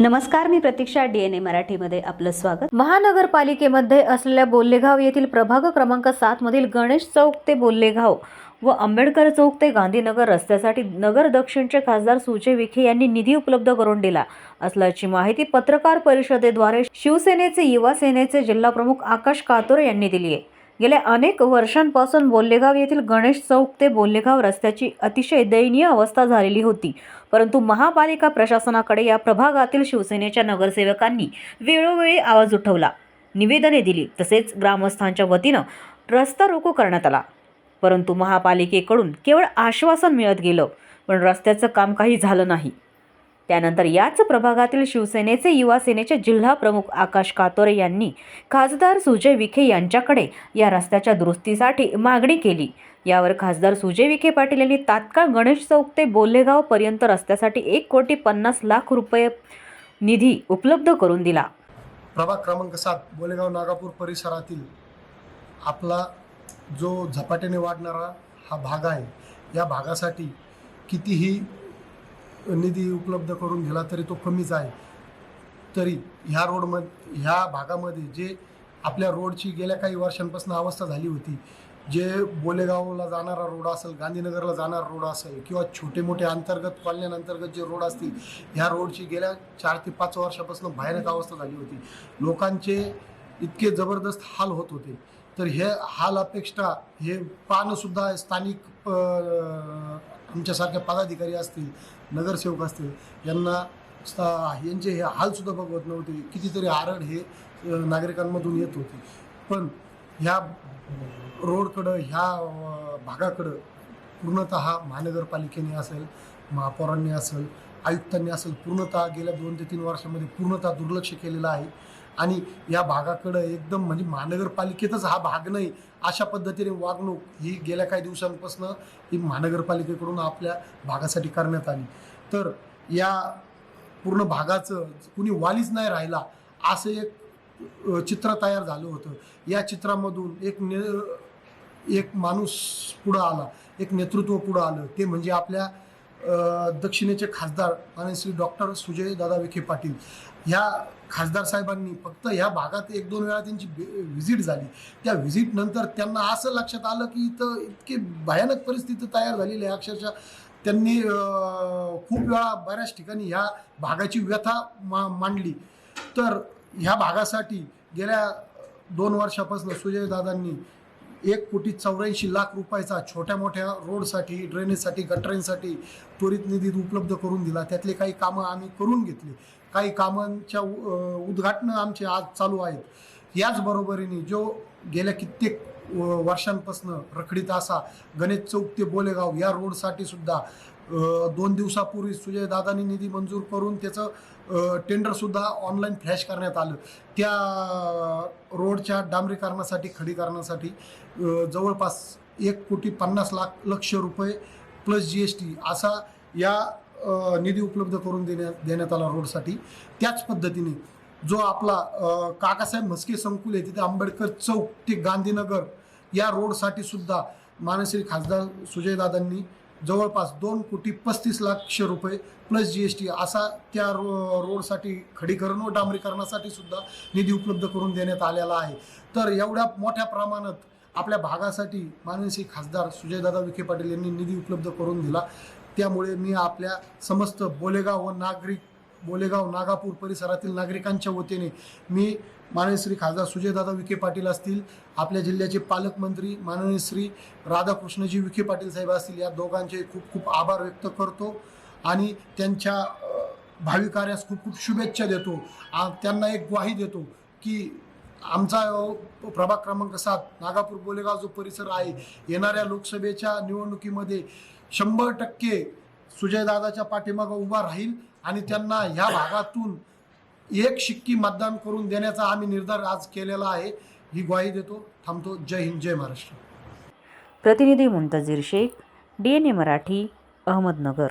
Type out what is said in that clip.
नमस्कार मी प्रतीक्षा D N ए मराठीमध्ये आपलं स्वागत. महानगरपालिकेमध्ये असलेल्या बोल्लेगाव येथील प्रभाग क्रमांक सात मधील गणेश चौक ते बोल्लेगाव व आंबेडकर चौक ते गांधीनगर रस्त्यासाठी नगर दक्षिणचे खासदार सुजय विखे यांनी निधी उपलब्ध करून दिला असल्याची माहिती पत्रकार परिषदेद्वारे शिवसेनेचे युवा सेनेचे जिल्हाप्रमुख आकाश कातोरे यांनी दिली आहे. गेल्या अनेक वर्षांपासून बोल्लेगाव येथील गणेश चौक ते बोल्लेगाव रस्त्याची अतिशय दयनीय अवस्था झालेली होती. परंतु महापालिका प्रशासनाकडे या प्रभागातील शिवसेनेच्या नगरसेवकांनी वेळोवेळी आवाज उठवला निवेदने दिली तसेच ग्रामस्थांच्या वतीनं रस्ता रोको करण्यात आला. परंतु महापालिकेकडून केवळ आश्वासन मिळत गेलं पण रस्त्याचं काम काही झालं नाही. त्यानंतर याच प्रभागातील शिवसेनेचे युवा सेनेचे जिल्हा प्रमुख आकाश कातोरे यांनी खासदार सुजय विखे यांच्याकडे या रस्त्याच्या दुरुस्तीसाठी मागणी केली. यावर खासदार सुजय विखे पाटील यांनी तात्काळ गणेश चौक ते बोल्लेगाव पर्यंत रस्त्यासाठी एक कोटी पन्नास लाख रुपये निधी उपलब्ध करून दिला. प्रभाग क्रमांक सात बोलेगाव नागापूर परिसरातील आपला जो झपाट्याने वाढणारा हा भाग आहे या भागासाठी कितीही निधी उपलब्ध करून दिला तरी तो कमीच आहे. तरी ह्या रोडमध्ये ह्या भागामध्ये जे आपल्या रोडची गेल्या काही वर्षांपासून अवस्था झाली होती जे बोलेगावला जाणारा रोड असेल गांधीनगरला जाणारा रोड असेल किंवा छोटे मोठे अंतर्गत कॉलन्यांअंतर्गत जे रोड असतील ह्या रोडची गेल्या चार ते पाच वर्षापासून भयानक अवस्था झाली होती. लोकांचे इतके जबरदस्त हाल होत होते. तर हे हाल अपेक्षा हे पानसुद्धा स्थानिक तुमच्यासारख्या आमच्यासारख्या पदाधिकारी असतील नगरसेवक असतील यांना यांचे हे हालसुद्धा बघवत नव्हते. कितीतरी आरड हे नागरिकांमधून येत होते. पण ह्या रोडकडं ह्या भागाकडं पूर्णतः महानगरपालिकेने असेल महापौरांनी असेल आयुक्तांनी असेल पूर्णतः गेल्या दोन ते तीन वर्षामध्ये पूर्णतः दुर्लक्ष केलेलं आहे. आणि या भागाकडं एकदम म्हणजे महानगरपालिकेतच हा भाग नाही अशा पद्धतीने वागणूक ही गेल्या काही दिवसांपासून ही महानगरपालिकेकडून आपल्या भागासाठी करण्यात आली. तर या पूर्ण भागाचं कुणी वालीच नाही राहिला असं एक चित्र तयार झालं होतं. या चित्रामधून एक ने एक माणूस पुढं आला एक नेतृत्व पुढं आलं. ते म्हणजे आपल्या दक्षिणेचे खासदार आणि श्री डॉक्टर सुजय दादा विखे पाटील ह्या खासदार साहेबांनी फक्त ह्या भागात एक दोन वेळा त्यांची व्हिजिट झाली. त्या व्हिजिट नंतर त्यांना असं लक्षात आलं की इथं इतकी भयानक परिस्थिती तयार झालेली आहे. अक्षरशः त्यांनी खूप वेळा बऱ्याच ठिकाणी ह्या भागाची व्यथा मा मांडली. तर ह्या भागासाठी गेल्या दोन वर्षापासून सुजयदादांनी एक कोटी चौऱ्याऐंशी लाख रुपयाचा छोट्या मोठ्या रोडसाठी ड्रेनेजसाठी गटरेंसाठी त्वरित निधी उपलब्ध करून दिला. त्यातले काही कामं आम्ही करून घेतली. काही कामांच्या उ- उद्घाटनं आमचे आज चालू आहेत. याच बरोबरीने जो गेल्या कित्येक व- वर्षांपासून रखडीत असा गणेश चौक ते बोलेगाव या रोडसाठी सुद्धा दोन दिवसापूर्वी सुजय दादानी निधी मंजूर करून त्याचं टेंडरसुद्धा ऑनलाईन फ्लॅश करण्यात आलं. त्या रोडच्या डांबरीकरणासाठी खडीकरणासाठी जवळपास एक कोटी पन्नास लाख लक्ष रुपये प्लस जी एस टी असा या निधी उपलब्ध करून देण्यात देण्यात आला रोडसाठी त्याच पद्धतीने जो आपला काकासाहेब म्हस्के संकुल आहे तिथे आंबेडकर चौक ते गांधीनगर या रोडसाठी सुद्धा मानश्री खासदार सुजयदादांनी जवळपास दोन कोटी पस्तीस लाख रुपये प्लस जी एस टी असा त्या रो रोडसाठी खडीकरण व डांबरीकरणासाठी सुद्धा निधी उपलब्ध करून देण्यात आलेला आहे. तर एवढ्या मोठ्या प्रमाणात आपल्या भागासाठी माननीय खासदार सुजयदादा विखे पाटील यांनी निधी उपलब्ध करून दिला. त्यामुळे मी आपल्या समस्त बोलेगाव व नागरिक बोलेगाव नागापूर परिसरातील नागरिकांच्या वतीने मी माननीय श्री खासदार सुजयदादा विखे पाटील असतील आपल्या जिल्ह्याचे पालकमंत्री माननीय श्री राधाकृष्णजी विखे पाटील साहेब असतील या दोघांचे खूप खूप आभार व्यक्त करतो आणि त्यांच्या भावी कार्यास खूप खूप शुभेच्छा देतो. आ- त्यांना एक ग्वाही देतो की आमचा प्रभाग क्रमांक सात नागापूर बोलेगाव जो परिसर आहे येणाऱ्या लोकसभेच्या निवडणुकीमध्ये शंभर टक्के सुजयदादाच्या पाठीमागं उभा राहील आणि त्यांना ह्या भागातून एक शिक्की मतदान करून देण्याचा आम्ही निर्धार आज केलेला आहे. ही ग्वाही देतो. थांबतो. जय हिंद जय महाराष्ट्र. प्रतिनिधी Muntazir Shaikh D N A Marathi Ahmednagar.